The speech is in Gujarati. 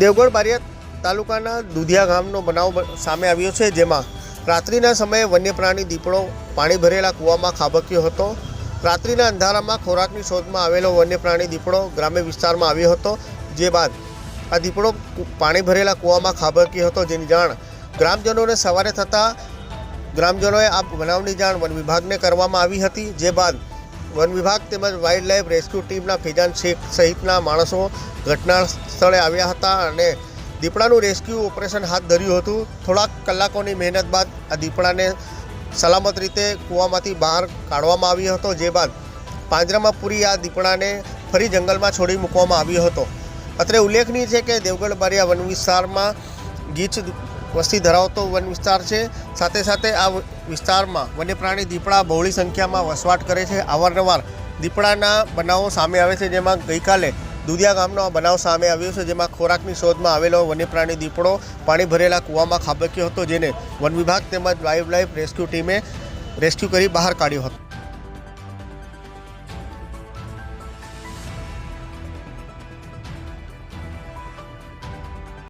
દેવગઢ બારિયા તાલુકાના દુધિયા ગામનો બનાવ સામે આવ્યો છે, જેમાં રાત્રિના સમયે વન્યપ્રાણી દીપડો પાણી ભરેલા કૂવામાં ખાબક્યો હતો. રાત્રિના અંધારામાં ખોરાકની શોધમાં આવેલો વન્યપ્રાણી દીપડો ગ્રામ્ય વિસ્તારમાં આવ્યો હતો, જે બાદ આ દીપડો પાણી ભરેલા કૂવામાં ખાબક્યો હતો. જેની જાણ ગ્રામજનોને સવારે થતાં ગ્રામજનોએ આ બનાવની જાણ વન વિભાગને કરવામાં આવી હતી, જે બાદ વન વિભાગ તેમજ વાઇલ્ડ લાઇફ રેસ્ક્યુ ટીમના ફિજાન શેખ સહિતના માણસો ઘટના સ્થળે આવ્યા હતા અને દીપડાનું રેસ્ક્યુ ઓપરેશન હાથ ધર્યું હતું. થોડાક કલાકોની મહેનત બાદ આ દીપડાને સલામત રીતે કૂવામાંથી બહાર કાઢવામાં આવ્યો હતો, જે બાદ પાંજરામાં પૂરી આ દીપડાને ફરી જંગલમાં છોડી મૂકવામાં આવ્યો હતો. અત્રે ઉલ્લેખનીય છે કે દેવગઢ બારિયા વન વિસ્તારમાં ગીચ વસ્તી ધરાવતો વન વિસ્તાર છે. સાથે સાથે આ વિસ્તારમાં વન્યપ્રાણી દીપડા બહોળી સંખ્યામાં વસવાટ કરે છે. અવારનવાર દીપડાના બનાવો સામે આવે છે. જેમાં ગઈકાલે દુધિયા ગામનો આ બનાવ સામે આવ્યો છે. જેમાં ખોરાકની શોધમાં આવેલો વન્યપ્રાણી દીપડો પાણી ભરેલા કૂવામાં ખાબક્યો હતો, જેને વન વિભાગ તેમજ વાઇલ્ડ લાઇફ રેસ્ક્યુ ટીમે રેસ્ક્યુ કરી બહાર કાઢ્યો હતો.